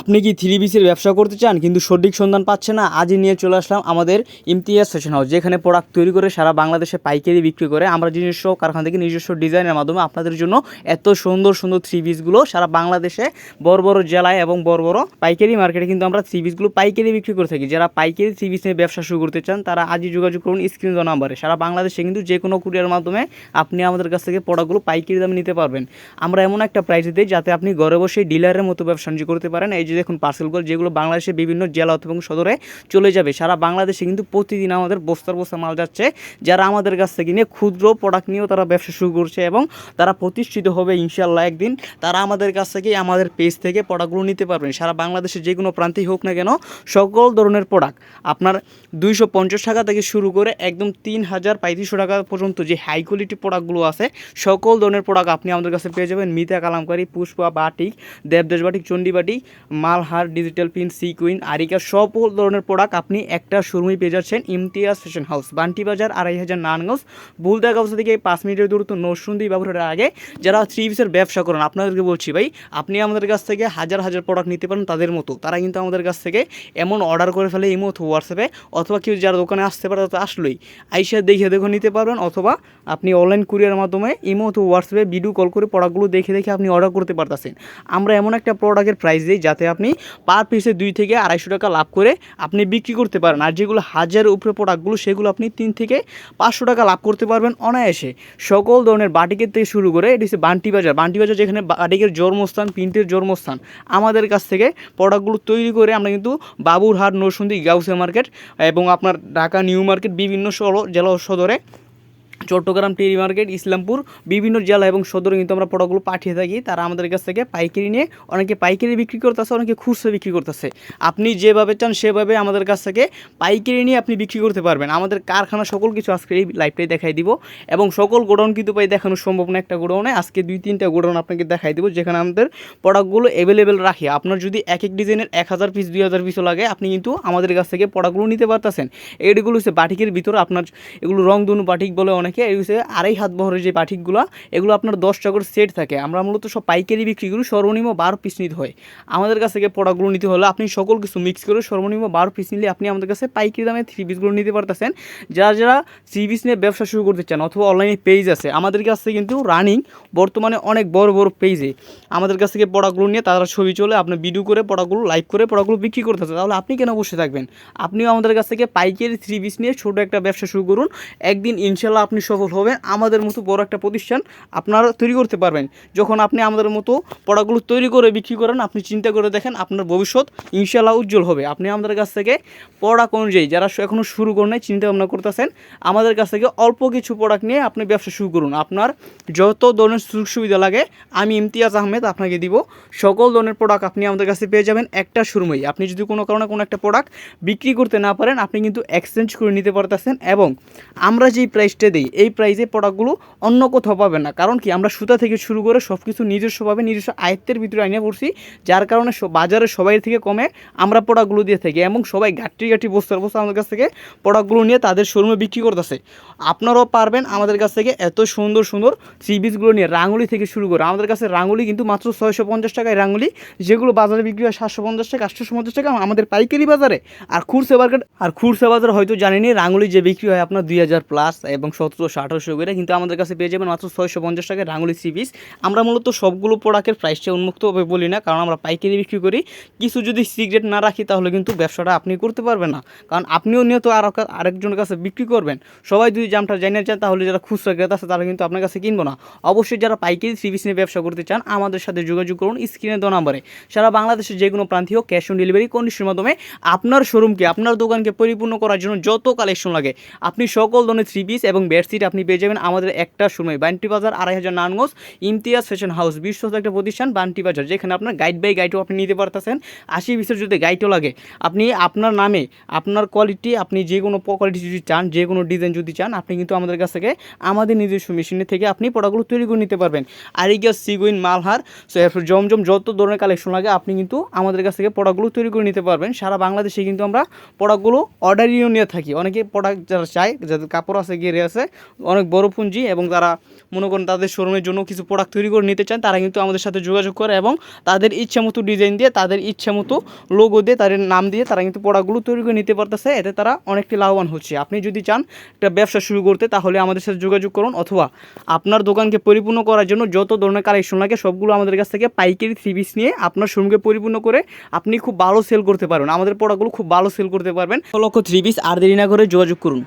আপনি কি থ্রি পিসের ব্যবসা করতে চান কিন্তু সঠিক সন্ধান পাচ্ছে না? আজই নিয়ে চলে আসলাম আমাদের ইমতিয়াজ ফ্যাশন হাউস যেখানে প্রোডাক্ট তৈরি করে সারা বাংলাদেশে পাইকারি বিক্রি করে আমরা নিজস্ব কারখানা থেকে নিজস্ব ডিজাইনের মাধ্যমে আপনাদের জন্য এত সুন্দর সুন্দর থ্রি পিসগুলো সারা বাংলাদেশে বড় বড় জেলায় এবং বড় বড় পাইকারি মার্কেটে কিন্তু আমরা থ্রি পিসগুলো পাইকারি বিক্রি করে থাকি। যারা পাইকারি থ্রি পিস নিয়ে ব্যবসা শুরু করতে চান, তারা আজই যোগাযোগ করুন স্ক্রিন নাম্বারে। সারা বাংলাদেশে কিন্তু যে কোনো কুরিয়ার মাধ্যমে আপনি আমাদের কাছ থেকে প্রোডাক্টগুলো পাইকারি দামে নিতে পারবেন। আমরা এমন একটা প্রাইসে দিই যাতে আপনি ঘরে বসে ডিলারের মতো ব্যবসা করতে পারেন। যে দেখুন পার্সেলগুলো যেগুলো বাংলাদেশের বিভিন্ন জেলা এবং সদরে চলে যাবে, সারা বাংলাদেশে কিন্তু প্রতিদিন আমাদের বস্তার বস্তা মাল যাচ্ছে। যারা আমাদের কাছ থেকে নিয়ে ক্ষুদ্র প্রোডাক্ট নিয়েও তারা ব্যবসা শুরু করছে এবং তারা প্রতিষ্ঠিত হবে ইনশাল্লাহ একদিন। তারা আমাদের কাছ থেকে আমাদের পেজ থেকে প্রোডাক্টগুলো নিতে পারবেন। সারা বাংলাদেশের যে কোনো প্রান্তেই হোক না কেন, সকল ধরনের প্রোডাক্ট আপনার দুইশো পঞ্চাশ টাকা থেকে শুরু করে একদম তিন হাজার পঁয়ত্রিশশো টাকা পর্যন্ত যে হাই কোয়ালিটি প্রোডাক্টগুলো আছে, সকল ধরনের প্রোডাক্ট আপনি আমাদের কাছে পেয়ে যাবেন। Mita Kalamkari, Pushpa batik Debdesh batik, Chandi batik Malhar, digital pin sequin areca, সব ধরনের প্রোডাক্ট আপনি একটা শোরুমে পেয়ে যাচ্ছেন ইমতিয়াজ ফ্যাশন হাউস, বান্টি বাজার, আড়াই হাজার নানগঞ্জ, বুলদা গাউসা থেকে পাঁচ মিনিটের দূরত্ব নরসুন্দি বাবুরের আগে যারা থ্রি পিসের ব্যবসা করেন, আপনাদেরকে বলছি ভাই, আপনি আমাদের কাছ থেকে হাজার হাজার প্রোডাক্ট নিতে পারেন তাদের মতো, তারা কিন্তু আমাদের কাছ থেকে এমন অর্ডার করে ফেলে ইমো অথবা হোয়াটসঅ্যাপে, অথবা কেউ যারা দোকানে আসতে পারে তারা আসলেই, আইসা দেখে দেখে নিতে পারবেন, অথবা আপনি অনলাইন কুরিয়ার মাধ্যমে ইমো হোয়াটসঅ্যাপে ভিডিও কল করে প্রোডাক্টগুলো দেখে দেখে আপনি অর্ডার করতে পারতেছেন। আমরা এমন একটা প্রোডাক্টের প্রাইস দিই যাতে আপনি পার পিসে দুই থেকে আড়াইশো টাকা লাভ করে আপনি বিক্রি করতে পারেন। আর যেগুলো হাজারের উপরে প্রোডাক্টগুলো সেগুলো আপনি তিন থেকে পাঁচশো টাকা লাভ করতে পারবেন অনায়াসে। সকল ধরনের বাটিকের থেকে শুরু করে, এটি হচ্ছে বান্টি বাজার। বান্টি বাজার যেখানে বাটিকের জন্মস্থান, প্রিন্টের জন্মস্থান, আমাদের কাছ থেকে প্রোডাক্টগুলো তৈরি করে আমরা কিন্তু বাবুরহাট নরসুন্দি গাউসে মার্কেট এবং আপনার ঢাকা, নিউ মার্কেট বিভিন্ন জেলা সদরে চট্টগ্রাম টেরি মার্কেট, ইসলামপুর, বিভিন্ন জেলা এবং সদরে কিন্তু আমরা প্রোডাক্টগুলো পাঠিয়ে থাকি। তারা আমাদের কাছ থেকে পাইকারি নিয়ে অনেকে পাইকারি বিক্রি করতেছে, অনেকে খুচরো বিক্রি করতেছে। আপনি যেভাবে চান সেভাবে আমাদের কাছ থেকে পাইকারি নিয়ে আপনি বিক্রি করতে পারবেন। আমাদের কারখানা সকল কিছু আজকে এই লাইভটাই দেখাই দিব এবং সকল গোডাউন কিন্তু পাই দেখানো সম্ভব না একটা গোডাউনে। আজকে দুই, তিনটা গোডাউন আপনাকে দেখাই দিব যেখানে আমাদের প্রোডাক্টগুলো অ্যাভেলেবেল রাখি। আপনার যদি এক এক ডিজাইনের এক হাজার পিস দুই হাজার পিসও লাগে, আপনি কিন্তু আমাদের কাছ থেকে প্রোডাক্টগুলো নিতে পারতেছেন। এইগুলো হচ্ছে বাটিকের ভিতরে আপনার, এগুলো রং দুনু বাটিক বলে অনেকে এই হচ্ছে আড়াই হাত বহরের যে বাটিকগুলো, এগুলো আপনার দশ টাকার সেট থাকে। আমরা মূলত সব পাইকারি বিক্রি করি, সর্বনিম্ন বারো পিস নিতে হয়। আমাদের কাছ থেকে প্রোডাক্টগুলো নিতে হলে আপনি সকল কিছু মিক্স করে সর্বনিম্ন বারো পিস নিলে আপনি আমাদের কাছে পাইকারি দামে থ্রি পিসগুলো নিতে পারতেছেন। যারা যারা থ্রি পিস নিয়ে ব্যবসা শুরু করতে চান অথবা অনলাইনে পেজ আছে, আমাদের কাছ থেকে কিন্তু রানিং বর্তমানে অনেক বড় বড় পেজে আমাদের কাছ থেকে প্রোডাক্টগুলো নিয়ে তারা ছবি চলে আপনি ভিডিও করে প্রোডাক্টগুলো লাইভ করে প্রোডাক্টগুলো বিক্রি করতেছে তাহলে আপনি কেন বসে থাকবেন? আপনিও আমাদের কাছ থেকে পাইকারি থ্রি পিস নিয়ে ছোটো একটা ব্যবসা শুরু করুন। একদিন ইনশাল্লাহ আপনি সফল হবে আমাদের মতো বড় একটা প্রতিষ্ঠান আপনারা তৈরি করতে পারবেন। যখন আপনি আমাদের মতো প্রোডাক্টগুলো তৈরি করে বিক্রি করেন, আপনি চিন্তা করে দেখেন আপনার ভবিষ্যৎ ইনশাল্লাহ উজ্জ্বল হবে। আপনি আমাদের কাছ থেকে প্রোডাক্ট অনুযায়ী, যারা এখনও শুরু করেন নাই চিন্তা ভাবনা করতেছেন, আমাদের কাছ থেকে অল্প কিছু প্রোডাক্ট নিয়ে আপনি ব্যবসা শুরু করুন। আপনার যত ধরনের সুযোগ সুবিধা লাগে, আমি ইমতিয়াজ আহমেদ আপনাকে দিব। সকল ধরনের প্রোডাক্ট আপনি আমাদের কাছে পেয়ে যাবেন একটা শুরুমেই আপনি যদি কোনো কারণে কোনো একটা প্রোডাক্ট বিক্রি করতে না পারেন, আপনি কিন্তু এক্সচেঞ্জ করে নিতে পারতেছেন এবং আমরা যেই প্রাইসটা দিই এই প্রাইজে প্রোডাক্টগুলো অন্য কোথাও পাবে না। কারণ কি? আমরা সুতা থেকে শুরু করে সব কিছু নিজস্বভাবে নিজস্ব আয়ত্তের ভিতরে আইনে পড়ছি, যার কারণে বাজারে সবাই থেকে কমে আমরা প্রোডাক্টগুলো দিয়ে থাকি এবং সবাই গাঠি গাঠি বস্তার বস্তা আমাদের কাছ থেকে প্রোডাক্টগুলো নিয়ে তাদের শোরুমে বিক্রি করতেছে। আপনারাও পারবেন আমাদের কাছ থেকে এত সুন্দর সুন্দর পিসগুলো নিয়ে রাঙ্গুলি থেকে শুরু করে। আমাদের কাছে রাঙ্গুলি কিন্তু মাত্র ছয়শো পঞ্চাশ টাকায় রাঙ্গুলি। যেগুলো বাজারে বিক্রি হয় সাতশো পঞ্চাশ টাকা আটশো পঞ্চাশ টাকা আমাদের পাইকারি বাজারে। আর খুরসা মার্কেট আর খুরসে বাজারে হয়তো জানেনি রাঙ্গুলি যে বিক্রি হয় আপনার দুই হাজার প্লাস এবং সতেরোশো আঠারোশো করে, কিন্তু আমাদের কাছে পেয়ে যাবেন মাত্র ছয়শো পঞ্চাশ টাকায় রাঙ্গুলি থ্রি পিস আমরা মূলত সবগুলো প্রোডাক্টের প্রাইসটা উন্মুক্তভাবে বলি না, কারণ আমরা পাইকারি বিক্রি করি। কিছু যদি সিগারেট না রাখি, তাহলে কিন্তু ব্যবসাটা আপনি করতে পারবেন না। কারণ আপনিও নিয়ত আর আরেকজনের কাছে বিক্রি করবেন। সবাই যদি জামটা জানিয়ে চান তাহলে যারা খুচরা ক্রেতা আছে, তারা কিন্তু আপনার কাছে কিনবো না। অবশ্যই যারা পাইকারি থ্রি পিস নিয়ে ব্যবসা করতে চান, আমাদের সাথে যোগাযোগ করুন স্ক্রিনে দেওয়া নাম্বারে। সারা বাংলাদেশের যে কোনো প্রান্তীয় ক্যাশ অন ডেলিভারি কন্ডিশনের মাধ্যমে আপনার শোরুমকে আপনার দোকানকে পরিপূর্ণ করার জন্য যত কালেকশন লাগে, আপনি সকল ধরনের থ্রি পিস এবং বেডশিট আপনি পেয়ে যাবেন আমাদের একটা শোরুমে বান্টি বাজার, আড়াই হাজার নানগঞ্জ, ইমতিয়াজ ফ্যাশন হাউস বিশ্বস্ত একটা প্রতিষ্ঠান বান্টি বাজার, যেখানে আপনার গাইড বাই গাইডও আপনি নিতে পারতেছেন। আশি পিসের যদি গাইডও লাগে, আপনি আপনার নামে, আপনার কোয়ালিটি আপনি যে কোনো কোয়ালিটি যদি চান, যে কোনো ডিজাইন যদি চান, আপনি কিন্তু আমাদের কাছ থেকে আমাদের নিজস্ব মেশিনের থেকে আপনি প্রোডাক্টগুলো তৈরি করে নিতে পারবেন। আরিগা সিগুইন, মালহার সো এরপর জমজম যত ধরনের কালেকশন লাগে, আপনি কিন্তু আমাদের কাছ থেকে প্রোডাক্টগুলো তৈরি করে নিতে পারবেন। সারা বাংলাদেশে কিন্তু আমরা প্রোডাক্টগুলো অর্ডারিও নিয়ে থাকি। অনেকে প্রোডাক্ট যারা চায়, যাদের কাপড় আছে গেরে আছে অনেক বড় পুঁজি এবং তারা মনে করেন তাদের শোরুমের জন্য কিছু প্রোডাক্ট তৈরি করে নিতে চান, তারা কিন্তু আমাদের সাথে যোগাযোগ করে এবং তাদের ইচ্ছা মতো ডিজাইন দিয়ে, তাদের ইচ্ছা মতো লোগো দিয়ে, তাদের নাম দিয়ে তারা কিন্তু প্রোডাক্টগুলো তৈরি করে নিতে পারতেছে। এতে তারা অনেকটি লাভবান হচ্ছে। আপনি যদি চান একটা ব্যবসা শুরু করতে, তাহলে আমাদের সাথে যোগাযোগ করুন অথবা আপনার দোকানকে পরিপূর্ণ করার জন্য যত ধরনের কালেকশন লাগে, সবগুলো আমাদের কাছ থেকে পাইকারি থ্রি পিস নিয়ে আপনার শোরুমকে পরিপূর্ণ করে আপনি খুব ভালো সেল করতে পারবেন। আমাদের প্রোডাক্টগুলো খুব ভালো সেল করতে পারবেন। লক্ষ থ্রি পিস আর দেরি না করে যোগাযোগ করুন।